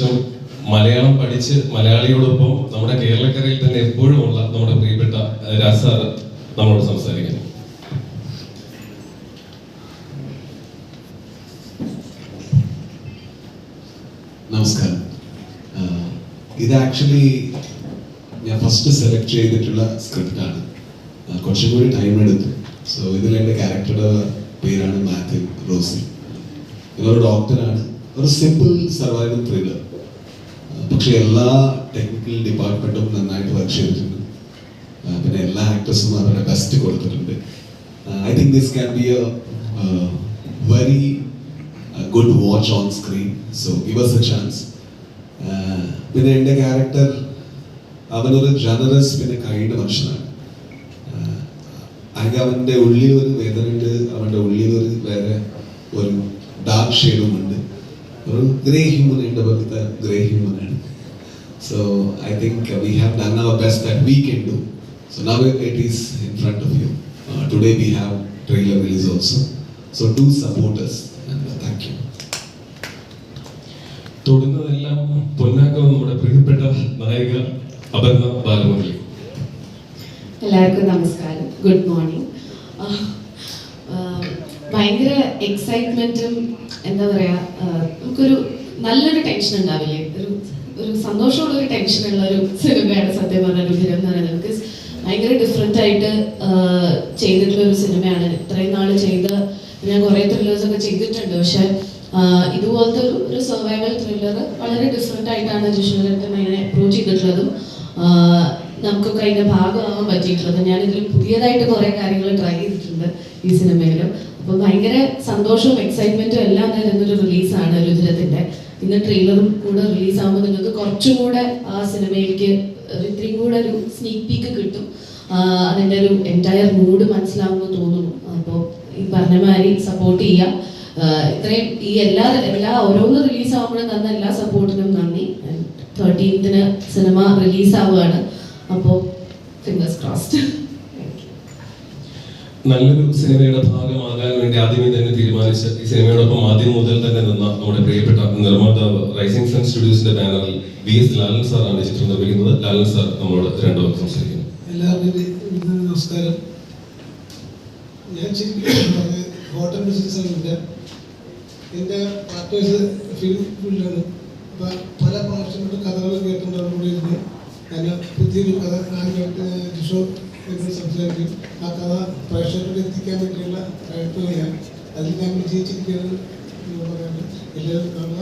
ശേഷം മലയാളം പഠിച്ച് മലയാളിയോടൊപ്പം നമ്മുടെ കേരളക്കരയിൽ തന്നെ എപ്പോഴും ഉള്ള നമ്മുടെ പ്രിയപ്പെട്ട രാജ് സാർ നമ്മളോട് സംസാരിക്കുന്നു. നമസ്കാരം. ഇത് ആക്ച്വലി ഞാൻ ഫസ്റ്റ് സെലക്ട് ചെയ്തിട്ടുള്ള സ്ക്രിപ്റ്റാണ്. കുറച്ചും കൂടി ടൈം എടുത്തു. സോ ഇതിൽ എന്റെ ക്യാരക്ടറുടെ പേരാണ് മാത്യു റോസി. ഇതൊരു ഡോക്ടറാണ്. ഒരു സിമ്പിൾ സർവൈവൽ ത്രില്ലർ പക്ഷെ എല്ലാ ടെക്നിക്കൽ ഡിപ്പാർട്ട്മെന്റും നന്നായിട്ട് വർക്ക് ചെയ്തിട്ടുണ്ട്. പിന്നെ എല്ലാ ആക്ടേഴ്സും അവരുടെ ബെസ്റ്റ് കൊടുത്തിട്ടുണ്ട്. I think this can be a very good watch on screen so give us a chance പിന്നെ എന്റെ ക്യാരക്ടർ അവനൊരു ജനറസ് പിന്നെ കൈൻഡ് മനുഷ്യനാണ്. അല്ലെങ്കിൽ അവന്റെ ഉള്ളിൽ ഒരു വേദനയുണ്ട് അവന്റെ ഉള്ളിൽ ഒരു വേറെ ഒരു ഡാർക്ക് ഷെയ്ഡും ഉണ്ട്. ഒരു ഭക്ത ഗ്രഹിക്കുന്നതാണ് so I think we have done our best that we can do so now it is in front of you today we have trailer release also so do supporters thank you തൊടുന്നതെല്ലാം പൊന്നാക്കം നമ്മുടെ പ്രിയപ്പെട്ട നായിക അപർണ ബാലമുരളി. എല്ലാവർക്കും നമസ്കാരം. Good morning ഭയങ്കര എക്സൈറ്റ്മെന്റും എന്താ പറയാ നമുക്കൊരു നല്ലൊരു ടെൻഷൻ ഉണ്ടാവില്ലേ? ഒരു ഒരു സന്തോഷമുള്ള ഒരു ടെൻഷൻ ഉള്ള ഒരു സിനിമയാണ് സത്യം പറഞ്ഞ രുചിരം എന്ന് പറയുന്നത്. ബിക്കോസ് ഭയങ്കര ഡിഫറെന്റ് ആയിട്ട് ചെയ്തിട്ടുള്ള ഒരു സിനിമയാണ്. ഇത്രയും നാൾ ചെയ്ത ഞാൻ കുറേ ത്രില്ലേഴ്സ് ഒക്കെ ചെയ്തിട്ടുണ്ട്. പക്ഷെ ഇതുപോലത്തെ ഒരു ഒരു സർവൈവൽ ത്രില്ലർ വളരെ ഡിഫറെന്റ് ആയിട്ടാണ് ജിഷ്ണുരട്ടൻ അതിനെ അപ്രോച്ച് ചെയ്തിട്ടുള്ളതും നമുക്കൊക്കെ അതിന്റെ ഭാഗമാകാൻ പറ്റിയിട്ടുള്ളത്. ഞാൻ പുതിയതായിട്ട് കുറെ കാര്യങ്ങൾ ട്രൈ ചെയ്തിട്ടുണ്ട് ഈ സിനിമയിലും. അപ്പൊ ഭയങ്കര സന്തോഷവും എക്സൈറ്റ്മെന്റും എല്ലാം തരുന്നൊരു റിലീസാണ് രുദ്രത്തിന്റെ ഇന്ന് ട്രെയിലറും കൂടെ റിലീസ് ആകുമ്പോൾ നിങ്ങൾക്ക് കുറച്ചും കൂടെ ആ സിനിമയിലേക്ക് ഇത്രയും കൂടെ ഒരു സ്നീക്ക് പീക്ക് കിട്ടും. അതിന്റെ ഒരു എന്റയർ മൂഡ് മനസ്സിലാവുമെന്ന് തോന്നുന്നു. അപ്പോൾ ഈ പറഞ്ഞ മാതിരി സപ്പോർട്ട് ചെയ്യാം. ഇത്രയും ഈ എല്ലാ എല്ലാ ഓരോന്ന് റിലീസ് ആകുമ്പോഴും തന്ന എല്ലാ സപ്പോർട്ടിനും നന്ദി. തേർട്ടീൻത്തിന് സിനിമ റിലീസ് ആവുകയാണ് അപ്പോൾ ഫിംഗേഴ്സ് ക്രോസ്ഡ് നല്ലൊരു സിനിമയുടെ ഭാഗമാകാൻ വേണ്ടി ആദ്യമേ തന്നെ തീരുമാനിച്ച ഈ സിനിമയോടൊപ്പം ആദ്യം മുതൽ തന്നെ നിന്ന നമ്മുടെ പ്രിയപ്പെട്ട നിർമ്മാതാവ് റൈസിംഗ് സൺ സ്റ്റുഡിയോസിന്റെ ബാനറിൽ വി എസ് ലാലൻ സാറാണ് ചിത്രം നിർമ്മിക്കുന്നത്. ലാലൻ സാർ നമ്മളോട് രണ്ടു വാക്ക് സംസാരിക്കുന്നു. എല്ലാവർക്കും നമസ്കാരം. ഞാൻ പാർട്ടേഴ്സ് ഫിലിം ഫീൽഡാണ് അപ്പം പല പ്രാവശ്യങ്ങളുടെ കഥകൾ കേട്ടിട്ടുണ്ടാവും കൂടി ഇരുന്ന് ഞാൻ പുതിയൊരു കഥ ഞാൻ എന്നോട് സംസാരിക്കും. ആ കഥ പ്രേക്ഷകരിൽ എത്തിക്കാൻ വേണ്ടിയുള്ള പ്രയത്നം ഞാൻ അതിൽ ഞാൻ വിജയിച്ചിരിക്കുന്നത് എല്ലാവരും കാണുക.